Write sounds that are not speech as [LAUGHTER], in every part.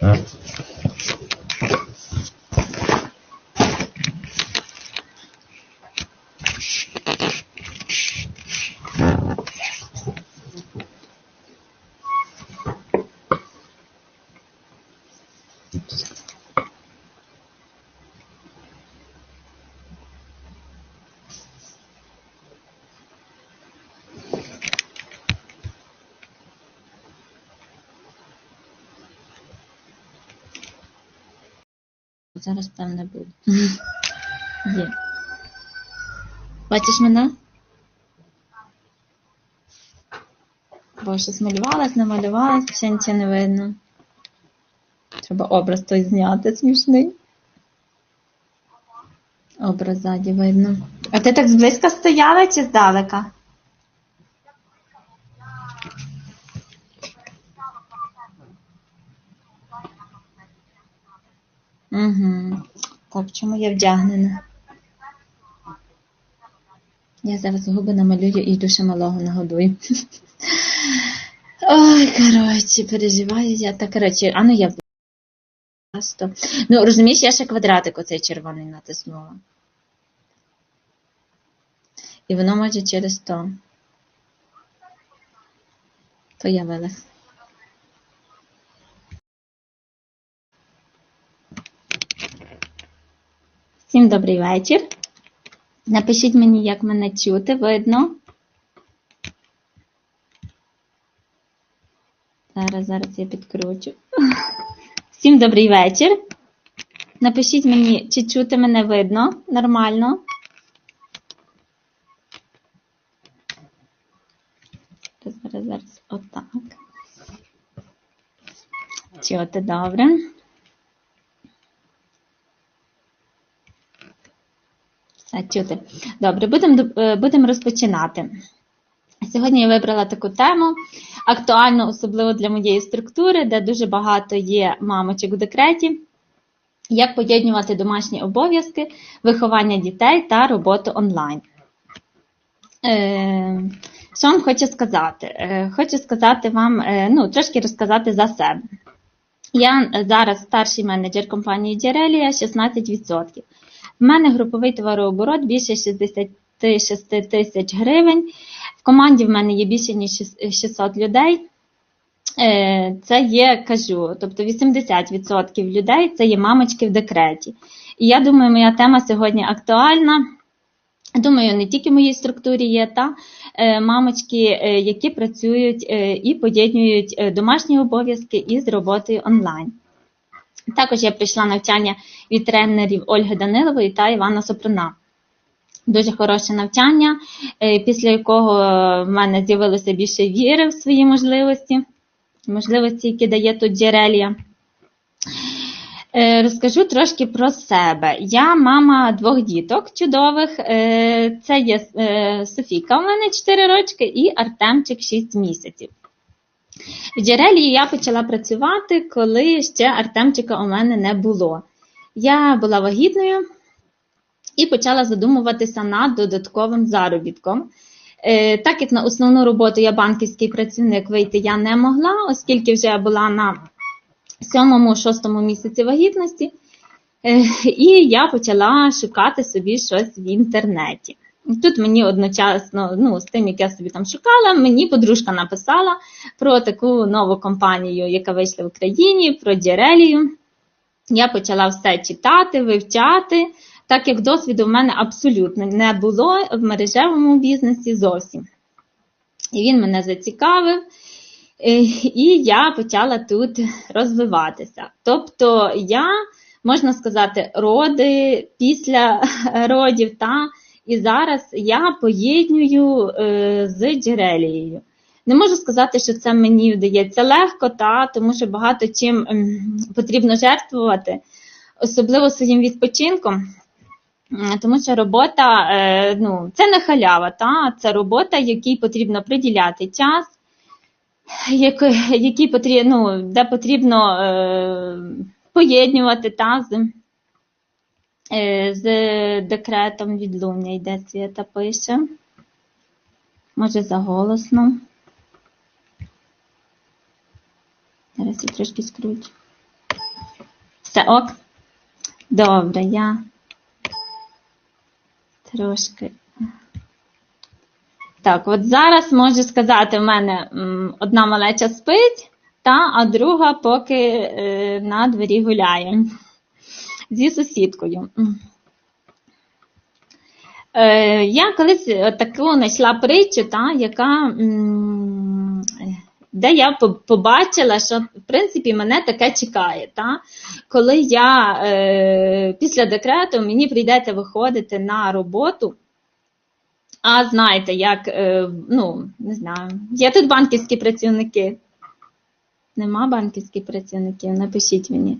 Uh. Зараз певне буде. Є. Бачиш мене? Бо щось малювалась, намалювалась, ще нічого не видно. Треба образ той зняти смішний. Образ ззаді видно. А ти так зблизька стояла чи здалека? Угу. Так, чому я вдягнена? Я зараз губи намалюю і ще малого нагодую. Ой, коротше, переживаю я. Так, коротше, а ну я просто. Ну, розумієш, я ще квадратик оцей червоний натиснула. І воно може через то. Появилось. Всім добрий вечір. Напишіть мені, як мене чути, видно. Зараз, зараз я підкручу. [LAUGHS] Всім добрий вечір. Напишіть мені, чи чути мене видно нормально. Зараз, зараз, отак. Чути добре. Чути. Добре, будемо будем розпочинати. Сьогодні я вибрала таку тему, актуальну, особливо для моєї структури, де дуже багато є мамочок у декреті. Як поєднувати домашні обов'язки, виховання дітей та роботу онлайн. Е, що вам хочу сказати? Е, хочу сказати вам, е, ну, трошки розказати за себе. Я зараз старший менеджер компанії Дірелія 16%. В мене груповий товарооборот більше 66 тисяч гривень. В команді в мене є більше ніж 600 людей. Е, Це є, кажу, тобто 80% людей це є мамочки в декреті. І я думаю, моя тема сьогодні актуальна. Думаю, не тільки в моїй структурі є та е, мамочки, е, які працюють і поєднують домашні обов'язки із роботою онлайн. Також я прийшла навчання від тренерів Ольги Данилової та Івана Сопруна. Дуже хороше навчання, після якого в мене з'явилося більше віри в свої можливості, можливості, які дає тут Джерелія. Розкажу трошки про себе. Я мама двох діток чудових. Це є Софійка у мене 4 рочки і Артемчик 6 місяців. В Джерелії я почала працювати, коли ще Артемчика у мене не було. Я була вагітною і почала задумуватися над додатковим заробітком. Так як на основну роботу я банківський працівник вийти я не могла, оскільки вже я була на 7-6 місяці вагітності, і я почала шукати собі щось в інтернеті. Тут мені одночасно, ну, з тим, як я собі там шукала, мені подружка написала про таку нову компанію, яка вийшла в Україні, про Дірелію. Я почала все читати, вивчати, так як досвіду в мене абсолютно не було в мережевому бізнесі зовсім. І він мене зацікавив, і я почала тут розвиватися. Тобто, я, можна сказати, роди після [LAUGHS] родів та. І зараз я поєднюю е, з джерелією. Не можу сказати, що це мені вдається легко, та, тому що багато чим ем, потрібно жертвувати, особливо своїм відпочинком. Тому що робота е, ну, це не халява, та, це робота, якій потрібно приділяти час, який потрібно, ну, де потрібно е, поєднувати та, з з декретом відлуння йде Свята пише. Може заголосно. Зараз я трошки скручу. Все ок? Добре, я трошки. Так, от зараз можу сказати, в мене одна малеча спить, та, а друга поки е, на дворі гуляє зі сусідкою. Е, я колись таку знайшла притчу, та, яка, де я побачила, що в принципі мене таке чекає. Та? Коли я е, після декрету мені прийдеться виходити на роботу. А знаєте, як, е, ну, не знаю, є тут банківські працівники. Нема банківських працівників, напишіть мені.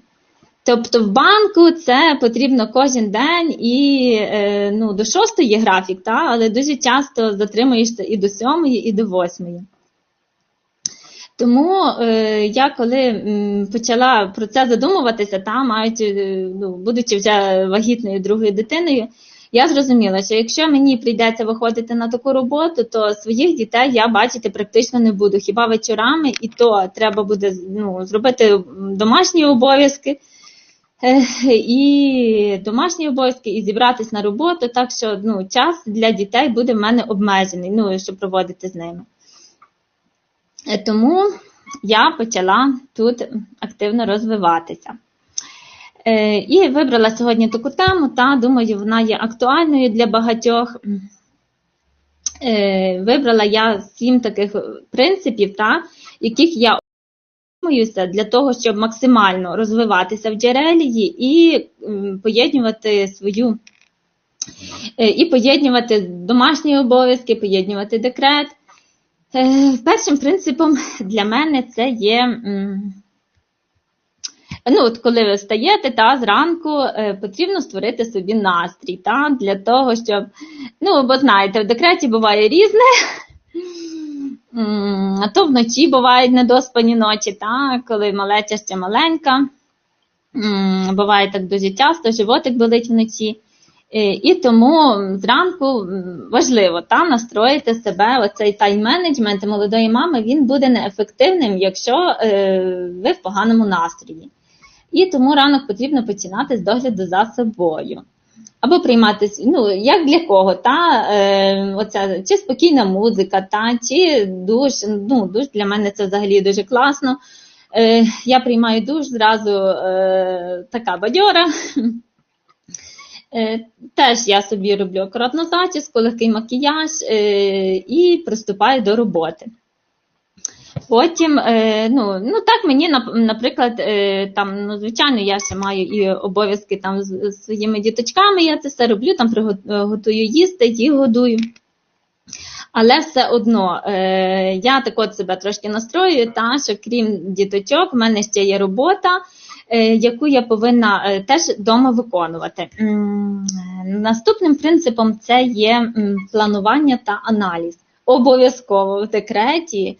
Тобто в банку це потрібно кожен день і е, ну, до шостої графік, та, але дуже часто затримуєшся і до сьомої, і до восьмої. Тому е, я коли почала про це задумуватися, та, маючи, е, ну, будучи вже вагітною другою дитиною, я зрозуміла, що якщо мені прийдеться виходити на таку роботу, то своїх дітей я бачити практично не буду. Хіба вечорами, і то треба буде ну, зробити домашні обов'язки. І домашні обов'язки, і зібратись на роботу, так що ну, час для дітей буде в мене обмежений, ну, щоб проводити з ними. Е, Тому я почала тут активно розвиватися. Е, І вибрала сьогодні таку тему, та думаю, вона є актуальною для багатьох. Е, Вибрала я сім таких принципів, та, яких я дотримуюся для того, щоб максимально розвиватися в джерелії і поєднувати свою е, і поєднувати домашні обов'язки, поєднувати декрет. Е, Першим принципом для мене це є. Ну, от коли ви встаєте та зранку, е, потрібно створити собі настрій, та, для того, щоб, ну, бо знаєте, в декреті буває різне, а то вночі бувають недоспані ночі, та, коли малеча ще маленька. Буває так дуже часто, животик болить вночі. Е, І тому зранку важливо та, настроїти себе, оцей тайм-менеджмент молодої мами, він буде неефективним, якщо е, ви в поганому настрої. І тому ранок потрібно починати з догляду за собою. Або приймати, ну, як для кого, та, е, оця, чи спокійна музика, та, чи душ. Ну, душ для мене це взагалі дуже класно. Е, я приймаю душ зразу е, така бадьора. Е, теж я собі роблю акуратну зачіску, легкий макіяж е, і приступаю до роботи. Потім, е, ну, ну так мені, наприклад, е, там, ну, звичайно, я ще маю і обов'язки там з своїми діточками, я це все роблю, там приго- готую їсти, їх годую. Але все одно е, я так от себе трошки настрою, та, що крім діточок, в мене ще є робота, е, яку я повинна е, теж вдома виконувати. Е, Наступним принципом це є планування та аналіз. Обов'язково в декреті.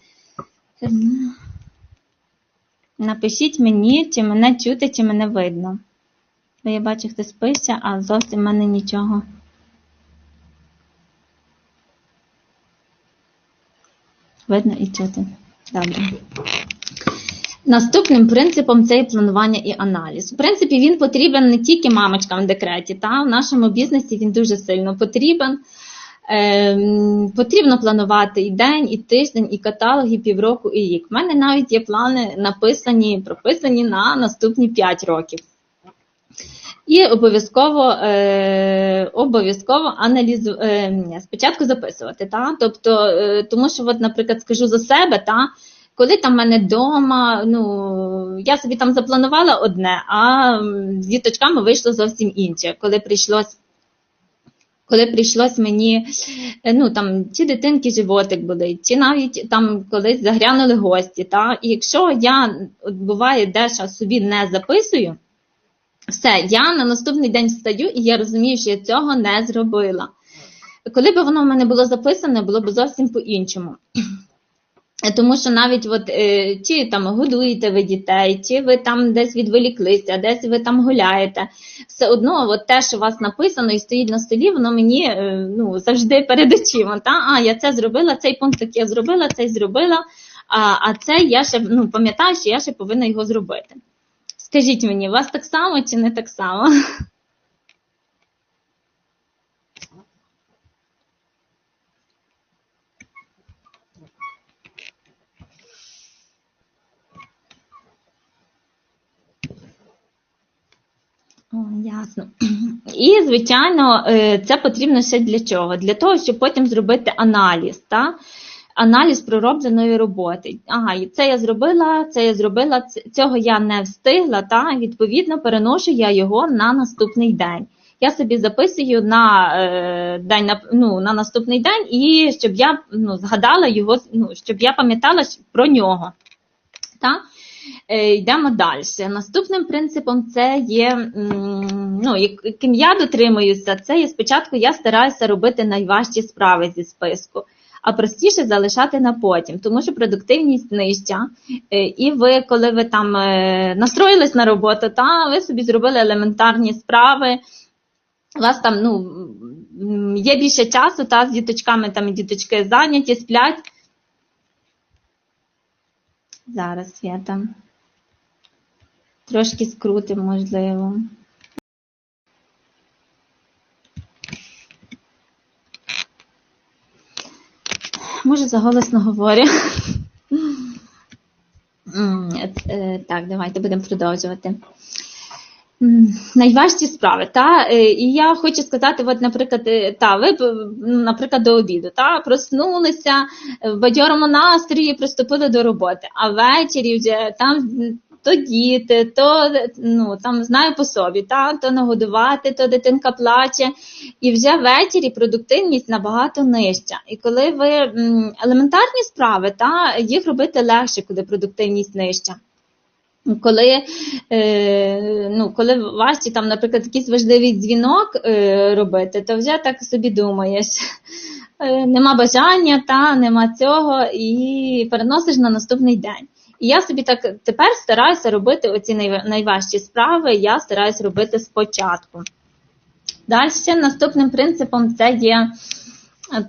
Напишіть мені, чи мене чути, чи мене видно. Бо я бачу, хтось пише, а зовсім в мене нічого. Видно і чути. Добре. Наступним принципом це є планування і аналіз. В принципі, він потрібен не тільки мамочкам в декреті, та в нашому бізнесі він дуже сильно потрібен. Ем, потрібно планувати і день, і тиждень, і каталог, і півроку, і рік. У мене навіть є плани написані, прописані на наступні 5 років. І обов'язково е, обов'язково аналізу, е, спочатку записувати. Та? Тобто, е, тому що, от, наприклад, скажу за себе, та? коли там в мене вдома, ну, я собі там запланувала одне, а з діточками вийшло зовсім інше. Коли прийшлось коли прийшлось мені, е, ну там чи дитинки животик були, чи навіть там колись загрянули гості. Та? І якщо я от буває дещо собі не записую, все, я на наступний день встаю і я розумію, що я цього не зробила. Коли б воно в мене було записане, було б зовсім по-іншому. Тому що навіть от, е, чи там годуєте ви дітей, чи ви там десь відволіклися, десь ви там гуляєте, все одно от те, що у вас написано і стоїть на столі, воно мені е, ну, завжди перед очима. Та? А, я це зробила, цей пункт я зробила, цей зробила, а, а це я ще ну, пам'ятаю, що я ще повинна його зробити. Скажіть мені, у вас так само чи не так само? Ясно. І, звичайно, е, це потрібно ще для чого? Для того, щоб потім зробити аналіз. Та? Аналіз проробленої роботи. Ага, це я зробила, це я зробила, цього я не встигла, та відповідно переношу я його на наступний день. Я собі записую на е, день на, ну, на наступний день, і щоб я ну, згадала його, ну, щоб я пам'ятала про нього. Та? Е, Йдемо далі. Наступним принципом це є, ну, яким я дотримуюся, це є спочатку я стараюся робити найважчі справи зі списку, а простіше залишати на потім, тому що продуктивність нижча. Е, І ви, коли ви там е, настроїлись на роботу, та ви собі зробили елементарні справи. У вас там ну, є більше часу, та з діточками там і діточки зайняті, сплять. Зараз я там трошки скрутим, можливо. Може, заголосно говорю. Е, Так, давайте будемо продовжувати. Найважчі справи, та? Е, і я хочу сказати, от, наприклад, е, та ви наприклад, до обіду, та? Проснулися е, в бадьорому настрої, приступили до роботи, а ввечері вже там то діти, то ну там знаю по собі, та? То нагодувати, то дитинка плаче, і вже ввечері продуктивність набагато нижча. І коли ви елементарні справи, та? Їх робити легше, коли продуктивність нижча. Коли, е, ну, коли важче, там, наприклад, якийсь важливий дзвінок е, робити, то вже так собі думаєш. Е, нема бажання, та, нема цього, і переносиш на наступний день. І я собі так тепер стараюся робити оці найважчі справи, я стараюся робити спочатку. Далі наступним принципом це є,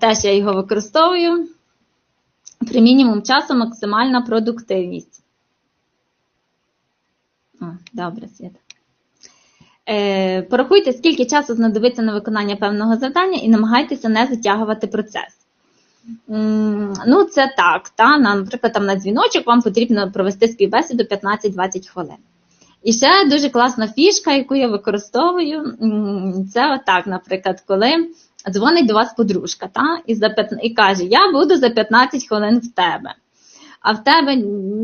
теж я його використовую, при мінімум часу максимальна продуктивність. Добре, Свята. Е, порахуйте, скільки часу знадобиться на виконання певного завдання і намагайтеся не затягувати процес. Ну, це так. Та, наприклад, там на дзвіночок вам потрібно провести співбесіду 15-20 хвилин. І ще дуже класна фішка, яку я використовую, це отак, наприклад, коли дзвонить до вас подружка та, і, за, і каже, я буду за 15 хвилин в тебе. А в тебе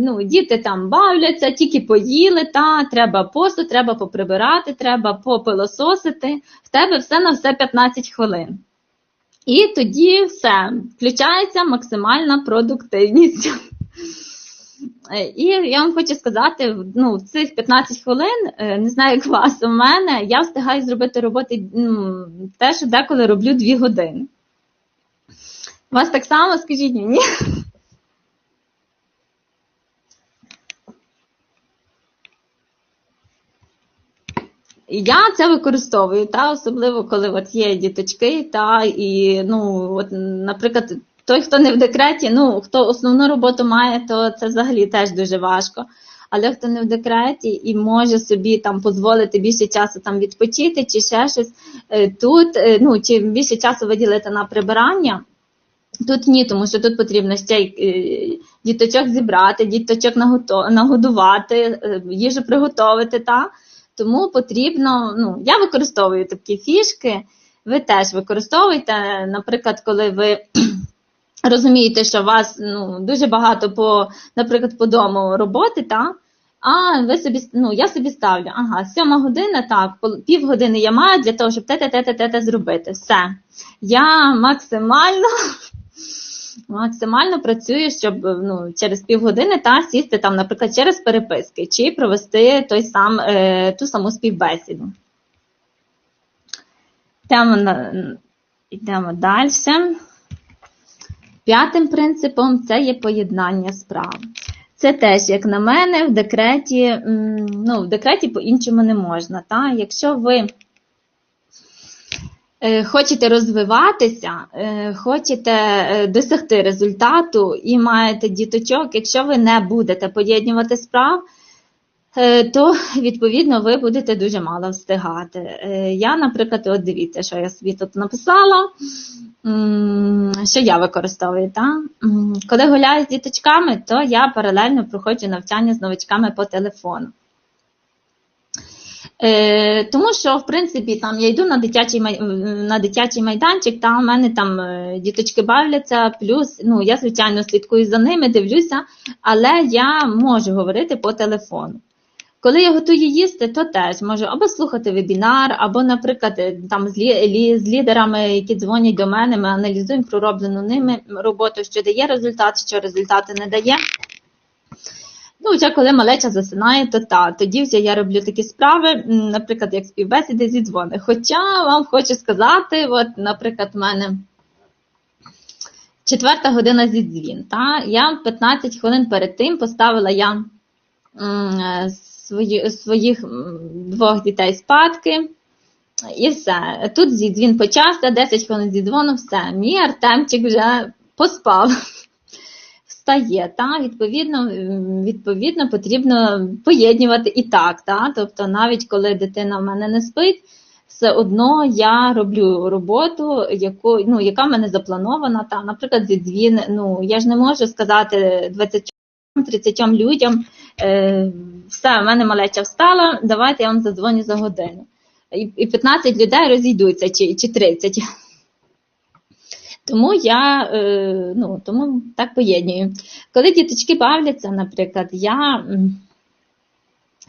ну, діти там бавляться, тільки поїли, та, треба посуд, треба поприбирати, треба попилососити. В тебе все на все 15 хвилин. І тоді все, включається максимальна продуктивність. [LAUGHS] І я вам хочу сказати, ну, в цих 15 хвилин, е, не знаю, як вас, у мене, я встигаю зробити роботи ну, те, що деколи роблю 2 години. У вас так само, скажіть мені? [LAUGHS] Я це використовую, та особливо коли от є діточки, та і ну, от, наприклад, той, хто не в декреті, ну хто основну роботу має, то це взагалі теж дуже важко. Але хто не в декреті і може собі там дозволити більше часу там відпочити чи ще щось, е, тут е, ну чи більше часу виділити на прибирання. Тут ні, тому що тут потрібно ще й е, діточок зібрати, діточок нагодувати, їжу приготувати. Та? Тому потрібно, ну, я використовую такі фішки, ви теж використовуєте, наприклад, коли ви [CLEARS THROAT] розумієте, що у вас ну, дуже багато по, наприклад, по дому роботи, та? а ви собі, ну, я собі ставлю, ага, сьома година, так, півгодини я маю для того, щоб те-те-те-те-те зробити. Все. Я максимально [LAUGHS] максимально працюю, щоб ну, через півгодини та сісти там, наприклад, через переписки, чи провести той сам, е, ту саму співбесіду. Йдемо, йдемо далі. П'ятим принципом це є поєднання справ. Це теж, як на мене, в декреті, ну, в декреті по-іншому не можна. Та? Якщо ви е, хочете розвиватися, е, хочете е, досягти результату і маєте діточок, якщо ви не будете поєднувати справ, е, то відповідно ви будете дуже мало встигати. Е, Я, наприклад, от дивіться, що я собі тут написала, що я використовую. Та? Коли гуляю з діточками, то я паралельно проходжу навчання з новичками по телефону. Е, тому що, в принципі, там я йду на дитячий май- на дитячий майданчик, там в мене там е, діточки бавляться, плюс ну я звичайно слідкую за ними, дивлюся, але я можу говорити по телефону. Коли я готую їсти, то теж можу або слухати вебінар, або, наприклад, е, там з, лі- з лідерами, які дзвонять до мене, ми аналізуємо пророблену ними роботу, що дає результат, що результати не дає. Ну, вже коли малеча засинає, то та, тоді вже я роблю такі справи, наприклад, як співбесіди зі дзвони. Хоча вам хочу сказати, от, наприклад, в мене четверта година зі дзвін. Та? Я 15 хвилин перед тим поставила я свої, своїх двох дітей спадки. І все. Тут зі дзвін почався, 10 хвилин зі дзвону, все. Мій Артемчик вже поспав. Встає, та відповідно, відповідно, потрібно поєднувати і так. Та? Тобто, навіть коли дитина в мене не спить, все одно я роблю роботу, яку, ну, яка в мене запланована. Та, наприклад, зі дзвін, ну я ж не можу сказати 20-30 людям, е, все, в мене малеча встала, давайте я вам задзвоню за годину. І 15 людей розійдуться, чи, чи 30. Тому я е, ну, тому так поєднюю. Коли діточки бавляться, наприклад, я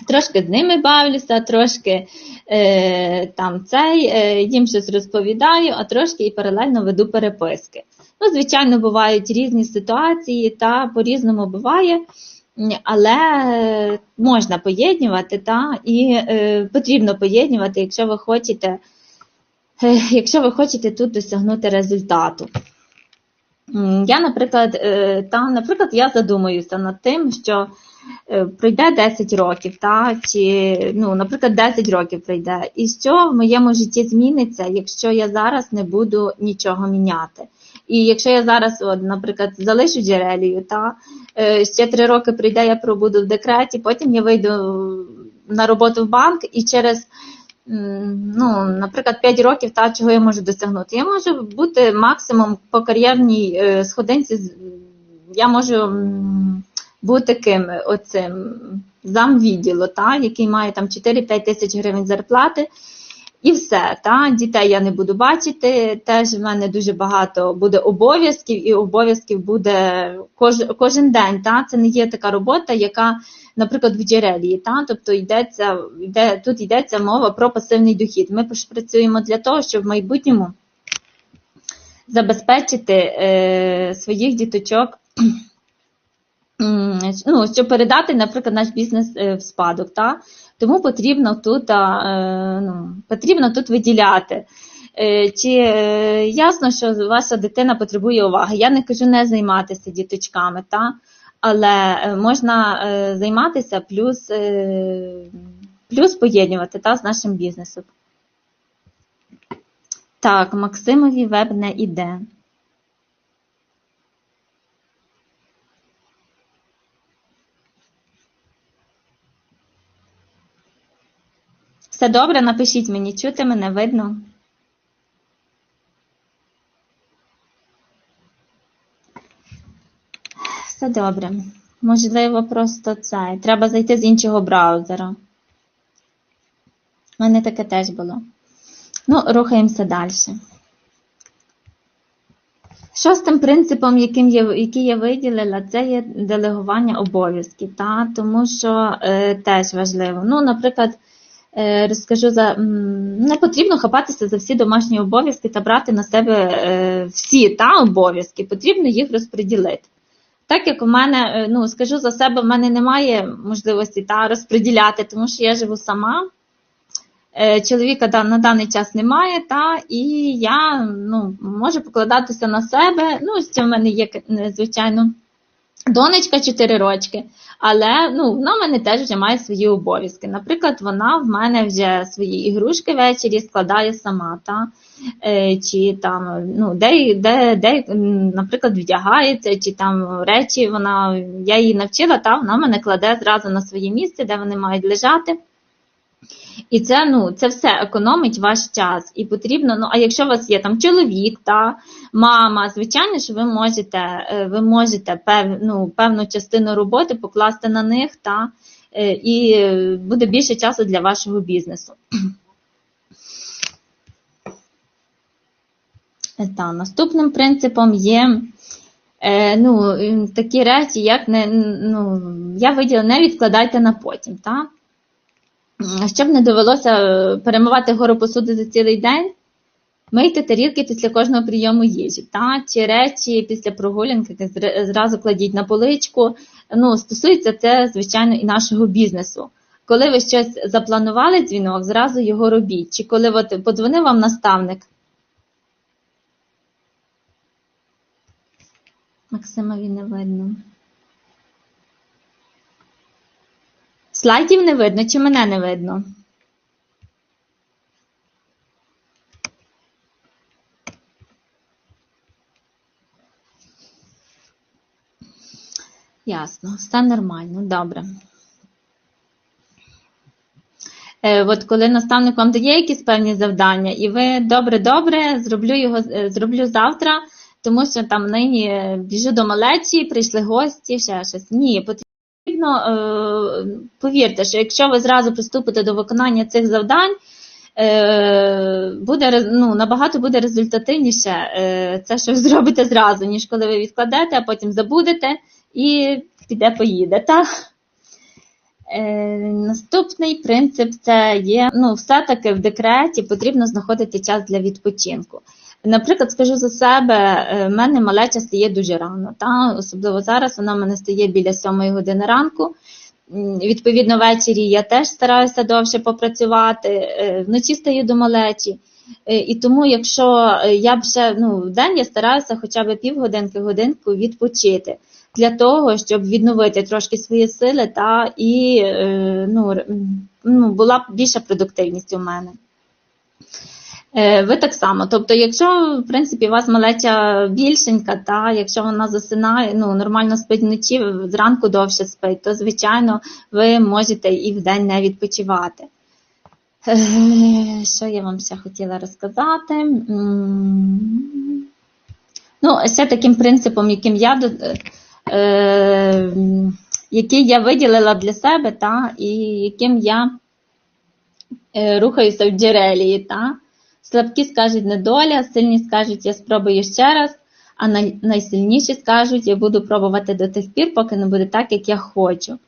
трошки з ними бавлюся, трошки е, там цей, е, їм щось розповідаю, а трошки і паралельно веду переписки. Ну, звичайно, бувають різні ситуації, та по-різному буває, але можна поєднувати, та, і е, потрібно поєднувати, якщо ви хочете. Е, якщо ви хочете тут досягнути результату. Я, наприклад, е, та, наприклад, я задумуюся над тим, що е, пройде 10 років, та, чи, ну, наприклад, 10 років пройде, і що в моєму житті зміниться, якщо я зараз не буду нічого міняти. І якщо я зараз, от, наприклад, залишу джерелію, та, ще 3 роки прийде, я пробуду в декреті, потім я вийду на роботу в банк і через ну, наприклад, 5 років, та чого я можу досягнути. Я можу бути максимум по кар'єрній е, сходинці, я можу бути ким оцим замвідділу, та, який має там 4-5 тисяч гривень зарплати. І все, та дітей я не буду бачити. Теж в мене дуже багато буде обов'язків, і обов'язків буде кож, кожен день. Та це не є така робота, яка, наприклад, в джерелі. Та тобто йдеться, йде тут йдеться мова про пасивний дохід. Ми працюємо для того, щоб в майбутньому забезпечити е, своїх діточок. Ну, щоб передати, наприклад, наш бізнес е, в спадок, та? тому потрібно тут, е, ну, потрібно тут виділяти. Е, Чи ясно, що ваша дитина потребує уваги? Я не кажу не займатися діточками, та? Але е, можна е, займатися плюс, е, плюс поєднувати та, з нашим бізнесом. Так, Максимові веб не іде. Все добре, напишіть мені, чути мене видно. Все добре. Можливо, просто це. Треба зайти з іншого браузера. У мене таке теж було. Ну, рухаємося далі. Шостим принципом, яким я, який я виділила, це є делегування обов'язків, тому що е, теж важливо. Ну, наприклад, е, розкажу за м, не потрібно хапатися за всі домашні обов'язки та брати на себе е, всі та обов'язки, потрібно їх розподілити. Так як у мене, е, ну скажу за себе, в мене немає можливості та розподіляти, тому що я живу сама. Е, Чоловіка на даний час немає, та і я ну, можу покладатися на себе. Ну, що в мене є, е, звичайно, Донечка 4 рочки, але ну, вона в мене теж вже має свої обов'язки. Наприклад, вона в мене вже свої ігрушки ввечері складає сама. Та? Е, чи там, ну, де, де, де, наприклад, вдягається, чи там речі вона, я її навчила, та вона мене кладе зразу на своє місце, де вони мають лежати. І це, ну, це все економить ваш час. І потрібно, ну, а якщо у вас є там чоловік та мама, звичайно, що ви можете, е, ви можете пев, ну, певну частину роботи покласти на них, та, е, і е, буде більше часу для вашого бізнесу. Та, наступним принципом є е, ну, такі речі, як не, ну, я виділа, не відкладайте на потім. Та? Щоб не довелося е, перемивати гору посуди за цілий день, мийте тарілки після кожного прийому їжі. Та? Чи речі після прогулянки зр- зразу кладіть на поличку. Ну, стосується це, звичайно, і нашого бізнесу. Коли ви щось запланували дзвінок, зразу його робіть. Чи коли от подзвонив вам наставник, Максимові не видно. Слайдів не видно, чи мене не видно? Ясно, все нормально, добре. Е, От коли наставник вам дає якісь певні завдання, і ви добре-добре, зроблю його е, зроблю завтра, тому що там нині е, біжу до малечі, прийшли гості, ще щось. Ні, е, повірте, що якщо ви зразу приступите до виконання цих завдань, е, буде ну, набагато буде результативніше е, це, що ви зробите зразу, ніж коли ви відкладете, а потім забудете і піде поїде. Е, наступний принцип це є, ну, все-таки в декреті потрібно знаходити час для відпочинку. Наприклад, скажу за себе, е, в мене малеча стає дуже рано, та? особливо зараз вона в мене стає біля 7 години ранку. Відповідно, ввечері я теж стараюся довше попрацювати, е, вночі стаю до малечі. Е, І тому, якщо я б ще ну, в день я стараюся хоча б півгодинки, годинку відпочити для того, щоб відновити трошки свої сили та і ну, ну, була б більша продуктивність у мене. Е, Ви так само. Тобто, якщо в принципі у вас малеча більшенька, та якщо вона засинає, ну нормально спить вночі, зранку довше спить, то звичайно ви можете і вдень не відпочивати. Е, Що я вам ще хотіла розказати? Ну, ще таким принципом, яким я е, який я виділила для себе, та, і яким я е, рухаюся в джерелії. Та. Слабкі скажуть недоля, сильні скажуть, я спробую ще раз, а найсильніші скажуть, я буду пробувати до тих пір, поки не буде так, як я хочу.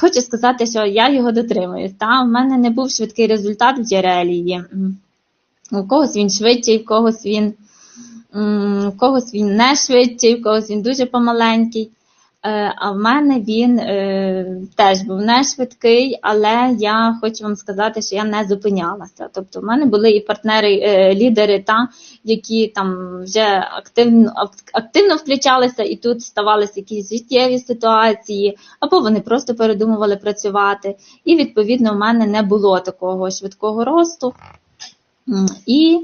Хочу сказати, що я його дотримуюсь. Та? У мене не був швидкий результат в джерелії. У когось він швидший, у когось він, у когось він не швидший, у когось він дуже помаленький. Е, А в мене він е, теж був не швидкий, але я хочу вам сказати, що я не зупинялася. Тобто, в мене були і партнери, е, лідери, та, які там вже активно, ак- активно включалися, і тут ставалися якісь життєві ситуації, або вони просто передумували працювати. І відповідно в мене не було такого швидкого росту. І,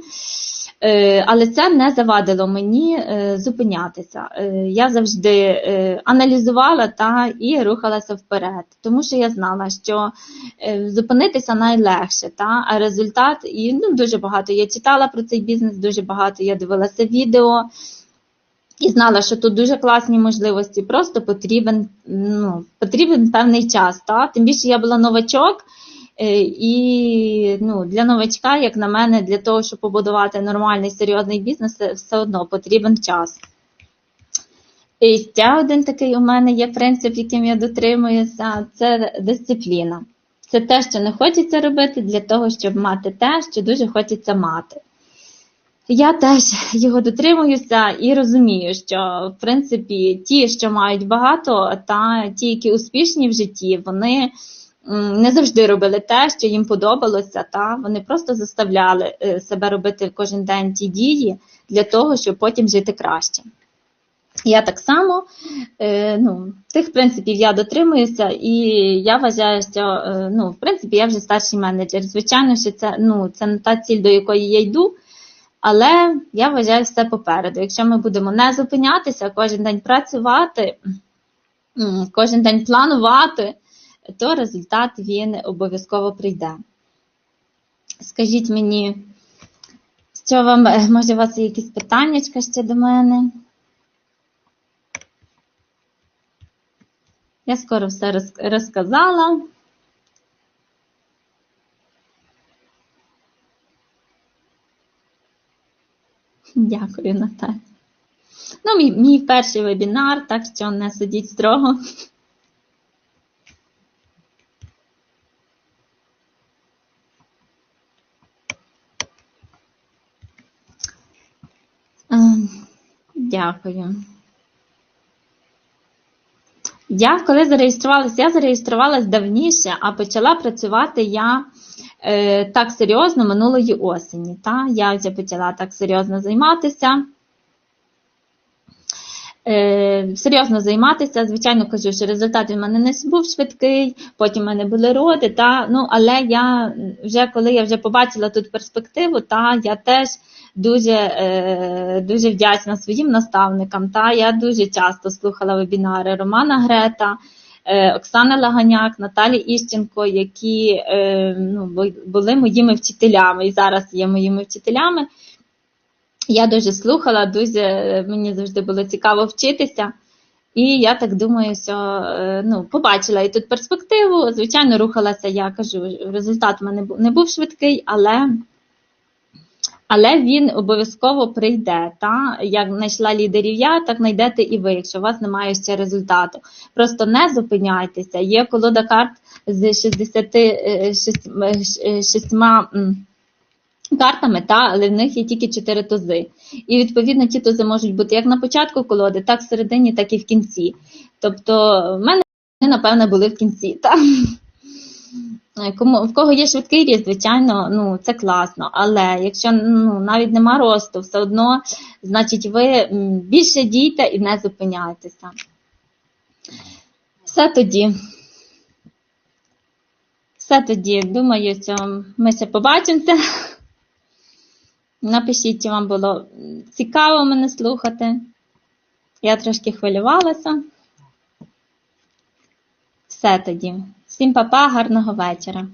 але це не завадило мені е, зупинятися. Е, Я завжди е, аналізувала та і рухалася вперед, тому що я знала, що е, зупинитися найлегше, та а результат і ну дуже багато. Я читала про цей бізнес, дуже багато. Я дивилася відео. І знала, що тут дуже класні можливості, просто потрібен, ну, потрібен певний час. Та? Тим більше я була новачок, е, і ну, для новачка, як на мене, для того, щоб побудувати нормальний серйозний бізнес, все одно потрібен час. І ще один такий у мене є принцип, яким я дотримуюся, це дисципліна. Це те, що не хочеться робити для того, щоб мати те, що дуже хочеться мати. Я теж [LAUGHS] його дотримуюся і розумію, що в принципі ті, що мають багато, та ті, які успішні в житті, вони не завжди робили те, що їм подобалося, та вони просто заставляли е, себе робити кожен день ті дії для того, щоб потім жити краще. Я так само, е, ну, цих принципів я дотримуюся, і я вважаю, що е, ну, в принципі я вже старший менеджер. Звичайно, що це, ну, це не та ціль, до якої я йду, але я вважаю все попереду. Якщо ми будемо не зупинятися, кожен день працювати, кожен день планувати, то результат він обов'язково прийде. Скажіть мені, що вам, е, може, у вас є якісь питання ще до мене? Я скоро все розказала. Дякую, Наталя. Ну, мій, мій перший вебінар, так що не судіть строго. Ем, Дякую. Я коли зареєструвалася, я зареєструвалась давніше, а почала працювати я е, так серйозно минулої осені. Та? Я вже почала так серйозно займатися. Е, серйозно займатися, звичайно, кажу, що результат в мене не був швидкий, потім в мене були роди, та, ну, але я вже коли я вже побачила тут перспективу, та, я теж дуже, е, дуже вдячна своїм наставникам. Та, я дуже часто слухала вебінари Романа Грета, е, Оксани Лаганяк, Наталі Іщенко, які ну, були моїми вчителями і зараз є моїми вчителями. Я дуже слухала, дуже е, мені завжди було цікаво вчитися. І я так думаю, що е, ну, побачила і тут перспективу. Звичайно, рухалася, я кажу, результат в мене не був швидкий, але, але він обов'язково прийде. Та? Як знайшла лідерів я, так знайдете і ви, якщо у вас немає ще результату. Просто не зупиняйтеся. Є колода карт з 66 шістьма, м, картами, та, але в них є тільки 4 тузи. І відповідно ті тузи можуть бути як на початку колоди, так всередині, так і в кінці. Тобто, в мене вони, напевно, були в кінці. Та? Кому, в кого є швидкий ріст, звичайно, ну, це класно. Але якщо ну, навіть нема росту, все одно, значить, ви більше дійте і не зупиняйтеся. Все тоді. Все тоді, думаю, що ми ще побачимося. Напишіть, чи вам було цікаво мене слухати. Я трошки хвилювалася. Все тоді. Всім па-па, гарного вечора.